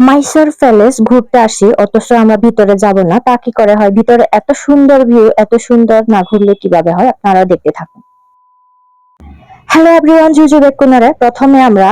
Mysore palace ঘুরতে আসি, অথচ আমরা ভিতরে যাব না। তা কি করে হয়? ভিতরে এত সুন্দর ভিউ এত সুন্দর না ঘুরলে কীভাবে হয়? আপনারা দেখতে থাকুন। হ্যালো এভরিওয়ান জুজু বেকুনারে প্রথমে আমরা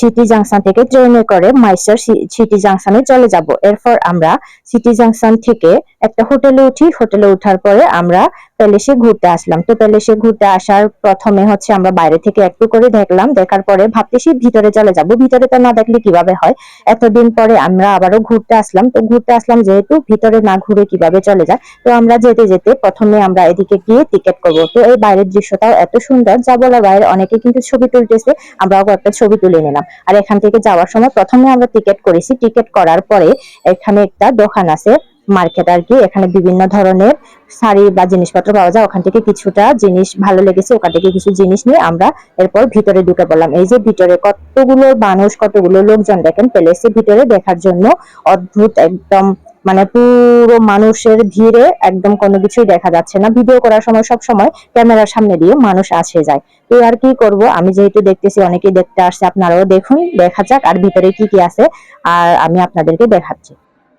সিটি জাংশন থেকে ট্রেনে করে মাইসোর সিটি জাংশনে চলে যাব। এরপর আমরা সিটি জাংশন থেকে একটা হোটেলে উঠি। হোটেলে উঠার পরে আমরা প্যালেসে ঘুরতে আসলাম। তো প্যালেসে ঘুরতে আসার প্রথমে হচ্ছে আমরা বাইরে থেকে একটু করে দেখলাম। দেখার পরে ভাবতেছি ভিতরে চলে যাব। ভিতরে তো না দেখলে কীভাবে হয়? এতদিন পরে আমরা আবারও ঘুরতে আসলাম। তো ঘুরতে আসলাম যেহেতু ভিতরে না ঘুরে কীভাবে চলে যায়? তো আমরা যেতে যেতে প্রথমে আমরা এদিকে গিয়ে টিকিট করব। তো এই বাইরের দৃশ্যটাও এত সুন্দর। যা বলার বাইরে অনেকে কিন্তু ছবি তুলতেছে। আমরাও একটা ছবি তুলে নিলাম। আর এখান থেকে যাওয়ার সময় প্রথমে আমরা টিকিট করেছি। টিকিট করার পরে এখানে একটা দোকান আছে মার্কেট আর কি। এখানে বিভিন্ন ধরনের শাড়ি বা জিনিসপত্র পাওয়া যায়। ওখান থেকে কিছুটা জিনিস ভালো লেগেছে, ওখান থেকে কিছু জিনিস নিয়ে আমরা এরপর ভিতরে ঢুকে পড়লাম। এই যে ভিতরে কতগুলো মানুষ, কতগুলো লোকজন দেখেন প্যালেসের ভিতরে দেখার জন্য অদ্ভুত, একদম মানে পুরো মানুষের ভিড়ে একদম কোনো কিছুই দেখা যাচ্ছে না। ভিডিও করার সময় সব সময় ক্যামেরার সামনে দিয়ে মানুষ আসে যায়। তো আর কি করব? আমি যেহেতু দেখতেছি, অনেকেই দেখতে আসছে, আপনারাও দেখুন, দেখা যাক, আর ভিতরে কি কি আছে, আর আমি আপনাদেরকে দেখাচ্ছি।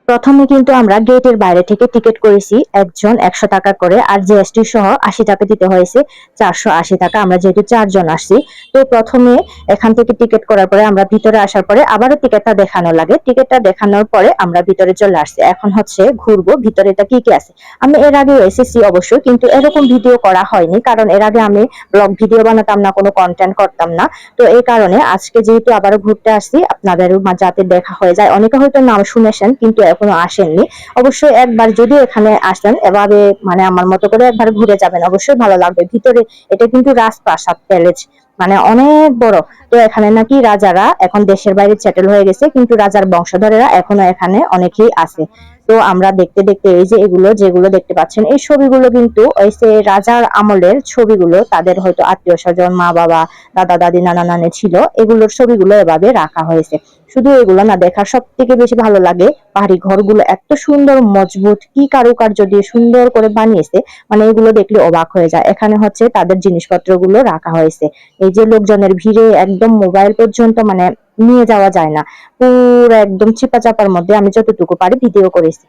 প্রথমে কিন্তু আমরা গেটের বাইরে থেকে টিকিট করেছি একজন একশো টাকা করে আর জিএসটি সহ আশি টাকা দিতে হয়েছে, চারশো আশি টাকা। আমরা যেহেতু চারজন আসছি, তো প্রথমে এখান থেকে টিকিট করার পরে আমরা ভিতরে আসার পরে আবারও টিকিটটা দেখানো লাগে। টিকিটটা দেখানোর পরে আমরা ভিতরে চলে আসছি। এখন হচ্ছে ঘুরবো ভিতরেটা কি কি আছে? আমি এর আগে এসেছি অবশ্যই কিন্তু এরকম ভিডিও করা হয়নি, কারণ এর আগে আমি ব্লগ ভিডিও বানাতাম না, কোনো কন্টেন্ট করতাম না। তো এই কারণে আজকে যেহেতু আবারও ঘুরতে আসছি, আপনাদের যাতে দেখা হয়ে যায়, অনেকে হয়তো নাম শুনেছেন, কিন্তু এখনও আসেননি। অবশ্যই একবার যদি এখানে আসেন, এভাবে মানে আমার মতো করে একবার ঘুরে যাবেন। অবশ্যই ভালো লাগবে। ভিতরে এটা কিন্তু রাজপ্রাসাদ প্যালেস মানে অনেক বড়। তো এখানে নাকি রাজারা এখন দেশের বাইরে চ্যাটেল হয়ে গেছে, কিন্তু রাজার বংশধরেরা এখনও এখানে অনেকেই আছে। তো আমরা দেখতে দেখতে এই যে এগুলো যেগুলো দেখতে পাচ্ছেন, এই ছবিগুলো কিন্তু ওই যে রাজার আমলের ছবিগুলো, তাদের হয়তো আত্মীয় স্বজন, মা বাবা, দাদা, দাদি, নানা, নানি ছিল, এগুলোর ছবিগুলো এভাবে রাখা হয়েছে। শুধু এগুলো না দেখার সব থেকে বেশি ভালো লাগে পাহাড়ি ঘরগুলো, এত সুন্দর, মজবুত, কি কারুকার্য দিয়ে সুন্দর করে বানিয়েছে মানে এগুলো দেখলে অবাক হয়ে যায়। এখানে হচ্ছে তাদের জিনিসপত্রগুলো রাখা হয়েছে। এই যে লোকজনের ভিড়ে একদম মোবাইল পর্যন্ত মানে নিয়ে যাওয়া যায় না। পুরো একদম চিপা চাপার মধ্যে আমি যতটুকু পারি ভিডিও করেছি।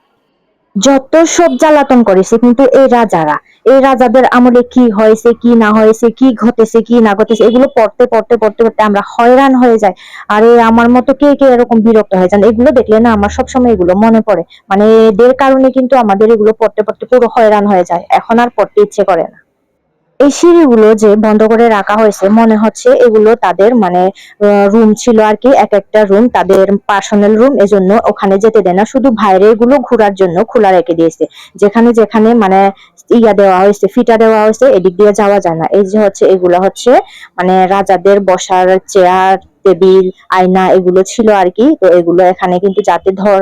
যত সব জ্বালাতন করেছে, কিন্তু এই রাজারা, এই রাজাদের আমলে কি হয়েছে, কি না হয়েছে, কি ঘটেছে, কি না ঘটেছে, এগুলো পড়তে পড়তে পড়তে পড়তে আমরা হয়রান হয়ে যাই। আরে, আমার মতো কে কে এরকম বিরক্ত হয়ে যান? এগুলো দেখলে না আমার সবসময় এগুলো মনে পড়ে। মানে এদের কারণে কিন্তু আমাদের এগুলো পড়তে পড়তে পুরো হয়রান হয়ে যায়। এখন আর পড়তে ইচ্ছে করে না। এই সিঁড়িগুলো যে বন্ধ করে রাখা হয়েছে, মনে হচ্ছে এগুলো তাদের মানে রুম ছিল আর কি, এক একটা রুম তাদের পার্সোনাল রুম এজন্য ওখানে যেতে দেয় না। শুধু বাইরে এগুলো ঘোরার জন্য খোলা রেখে দিয়েছে। যেখানে যেখানে মানে ইয়া দেওয়া হয়েছে, ফিটা দেওয়া হয়েছে, এদিক দিয়ে যাওয়া যায় না। এই যে হচ্ছে, এগুলো হচ্ছে মানে রাজাদের বসার চেয়ার টেবিল আয়না, এগুলো ছিল আর কি। তো এগুলো এখানে কিন্তু যাতে ধর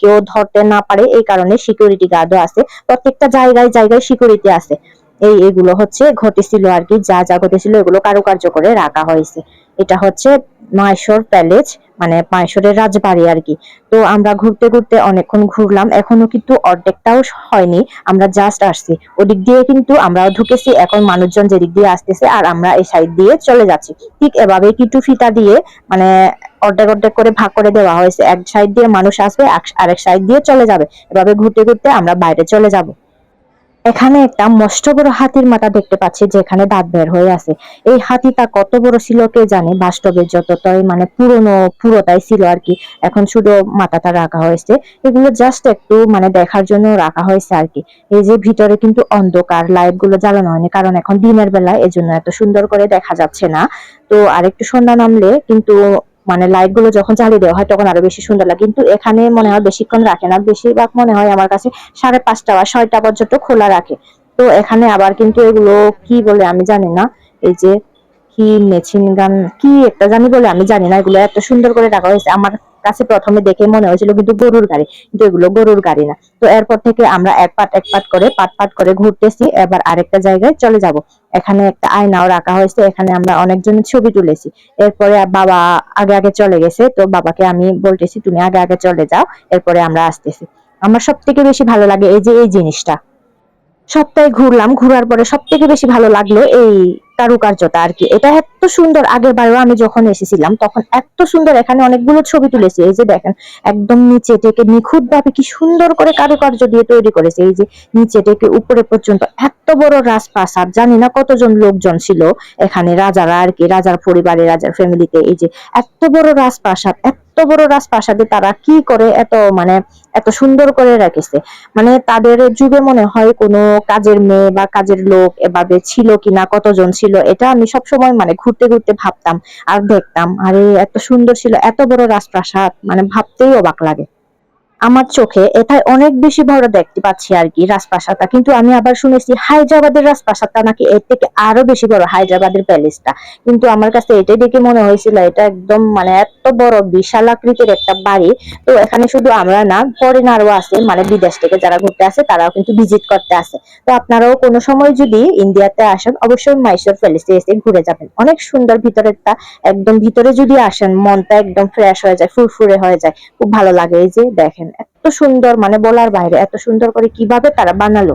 কেউ ধরতে না পারে, এই কারণে সিকিউরিটি গার্ডও আছে। প্রত্যেকটা জায়গায় জায়গায় সিকিউরিটি আছে। এই এগুলো হচ্ছে ঘটেছিল আর কি, যা যা ঘটেছিল এগুলো কারুকার্য করে রাখা হয়েছে। এটা হচ্ছে মাইশোর প্যালেস মানে মাইশোরের রাজবাড়ি আর কি। তো আমরা ঘুরতে ঘুরতে অনেকক্ষণ ঘুরলাম, এখনও কিন্তু অর্ধেকটাও হয়নি, আমরা জাস্ট আসছি। ওদিক দিয়ে কিন্তু আমরা ঢুকেছি, এখন মানুষজন যেদিক দিয়ে আসতেছে আর আমরা এই সাইড দিয়ে চলে যাচ্ছি। ঠিক এভাবে কিটু ফিতা দিয়ে মানে অর্ধেক অর্ধেক করে ভাগ করে দেওয়া হয়েছে। এক সাইড দিয়ে মানুষ আসবে আরেক সাইড দিয়ে চলে যাবে। এভাবে ঘুরতে ঘুরতে আমরা বাইরে চলে যাব। এখানে একটা মস্ত বড় হাতির মাথা দেখতে পাচ্ছি, যেখানে দাঁত বের হয়ে আছে। এই হাতিটা কত বড় ছিল কে জানে? বাস্তবে যতটাই মানে পুরনো, পুরোটাই ছিল আর কি। এখন শুধু মাথাটা রাখা হয়েছে। এগুলো জাস্ট একটু মানে দেখার জন্য রাখা হয়েছে আর কি। এই যে ভিতরে কিন্তু অন্ধকার লাইটগুলো জ্বালানো হয়নি, কারণ এখন দিনের বেলা, এজন্য এত সুন্দর করে দেখা যাচ্ছে না। তো আরেকটু সন্ধ্যা নামলে কিন্তু মানে লাইটগুলো যখন জ্বালিয়ে দেওয়া হয়, তখন আরও বেশি সুন্দর লাগে। কিন্তু এখানে মনে হয় বেশিক্ষণ রাখে না। বেশিরভাগ মনে হয় আমার কাছে সাড়ে পাঁচটা বা ছয়টা পর্যন্ত খোলা রাখে। তো এখানে আবার কিন্তু এগুলো কি বলে আমি জানি না। এই যে কি মেশিন গান কি একটা জানি বলে আমি জানি না। এগুলো এত সুন্দর করে রাখা হয়েছে। আমার কাছে প্রথমে দেখে মনে হয়েছিল কিন্তু গরুর গাড়ি, কিন্তু এগুলো গরুর গাড়ি না। তো এরপর থেকে আমরা এক পাট এক পাট করে, পাট পাট করে ঘুরতেছি, এবার আরেকটা জায়গায় চলে যাব। এখানে একটা আয়নাও রাখা হয়েছে, এখানে আমরা অনেকজনের ছবি তুলেছি। এরপরে বাবা আগে আগে চলে গেছে, তো বাবাকে আমি বলতেছি, তুমি আগে আগে চলে যাও, এরপরে আমরা আসতেছি। আমার সব থেকে বেশি ভালো লাগে এই যে এই জিনিসটা। সপ্তাহে ঘুরলাম, ঘোরার পরে সব থেকে বেশি ভালো লাগল এই কারুকার্যটা আর কি। এটা এত সুন্দর, আগের বারেও আমি যখন এসেছিলাম, তখন এত সুন্দর এখানে অনেকগুলো ছবি তুলেছি। এই যে দেখেন, একদম নিচে থেকে নিখুঁত ভাবে কি সুন্দর করে কারুকার্য দিয়ে তৈরি করেছে। এই যে নিচে থেকে উপরে পর্যন্ত এত বড় রাজপ্রাসাদ, জানি না কতজন লোকজন ছিল এখানে, রাজারা আর কি, রাজার পরিবারে রাজার ফ্যামিলিতে এই যে এত বড় রাজপ্রাসাদ, এত বড় রাজপ্রাসাদে তারা কি করে এত মানে এত সুন্দর করে রেখেছে? মানে তাদের যুগে মনে হয় কোনো কাজের মেয়ে বা কাজের লোক এভাবে ছিল কিনা, কতজন ছিল, এটা আমি সবসময় মানে ঘুরতে ঘুরতে ভাবতাম আর দেখতাম। আরে, এত সুন্দর ছিল, এত বড় রাজপ্রাসাদ মানে ভাবতেই অবাক লাগে। আমার চোখে এটাই অনেক বেশি বড় দেখতে পাচ্ছি আর কি রাজপ্রাসাদটা। কিন্তু আমি আবার শুনেছি হায়দ্রাবাদের রাজপ্রাসাদটা নাকি এর থেকে আরও বেশি বড়, হায়দ্রাবাদের প্যালেসটা। কিন্তু আমার কাছে এটাই দেখে মনে হয়েছিল, এটা একদম মানে এত বড় বিশাল আকৃতির একটা বাড়ি। তো এখানে শুধু আমরা না ফরেনারও আছে মানে বিদেশ থেকে যারা ঘুরতে আসে, তারাও কিন্তু ভিজিট করতে আসে। তো আপনারাও কোনো সময় যদি ইন্ডিয়াতে আসেন, অবশ্যই মাইসোর প্যালেসে এসে ঘুরে যাবেন। অনেক সুন্দর ভিতরেরটা, একদম ভিতরে যদি আসেন, মনটা একদম ফ্রেশ হয়ে যায়, ফুরফুরে হয়ে যায়। খুব ভালো লাগে এই যে, দেখেন। সুন্দর মানে বলার বাইরে এত সুন্দর করে কীভাবে তারা বানালো।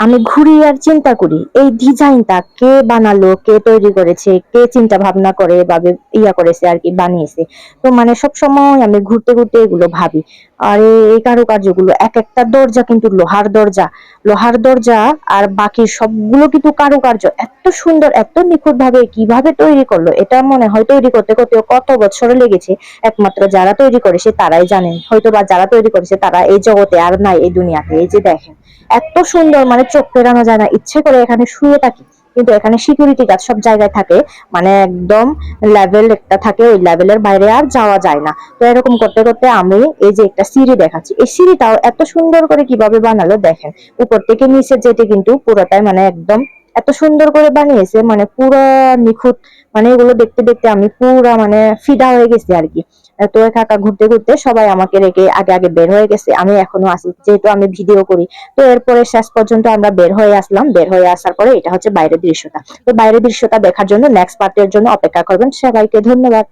আমি ঘুরি আর চিন্তা করি, এই ডিজাইনটা কে বানালো, কে তৈরি করেছে, কে চিন্তা ভাবনা করে এভাবে ইয়া করেছে আর কি, বানিয়েছে। তো মানে সব সময় আমি ঘুরতে ঘুরতে এগুলো ভাবি। আর এই কারুকার্যগুলো, এক একটা দরজা কিন্তু লোহার দরজা। লোহার দরজা আর বাকি সবগুলো কিন্তু কারুকার্য। এত সুন্দর, এত নিখুঁত ভাবে কীভাবে তৈরি করল, এটা মনে হয় তৈরি করতে করতে কত বছর লেগেছে। একমাত্র যারা তৈরি করেছে তারাই জানেন। হয়তো বা যারা তৈরি করেছে তারা এই জগতে আর নাই, এই দুনিয়াতে। এই যে দেখেন। এত সুন্দর মানে চোখ ফেরানো যায় না, ইচ্ছে করে এখানে শুয়ে থাকি। কিন্তু এখানে সিকিউরিটি গার্ড সব জায়গায় থাকে মানে একদম লেভেল একটা থাকে, ওই লেভেলের বাইরে আর যাওয়া যায় না। তো এরকম করতে করতে আমি এই যে একটা সিঁড়ি দেখাচ্ছি, এই সিঁড়িটাও এত সুন্দর করে কীভাবে বানালো দেখেন, উপর থেকে নিচে যেতে কিন্তু পুরোটাই মানে একদম এত সুন্দর করে বানিয়েছে মানে পুরো নিখুঁত মানে এগুলো দেখতে দেখতে আমি পুরা মানে ফিদা হয়ে গেছি আর কি। তো একা ঘুরতে ঘুরতে সবাই আমাকে রেখে আগে আগে বের হয়ে গেছে। আমি এখনও আসি যেহেতু আমি ভিডিও করি। তো এরপরে শেষ পর্যন্ত আমরা বের হয়ে আসলাম। বের হয়ে আসার পরে এটা হচ্ছে বাইরের দৃশ্যটা। তো বাইরের দৃশ্যটা দেখার জন্য নেক্সট পার্টের জন্য অপেক্ষা করবেন। সবাইকে ধন্যবাদ।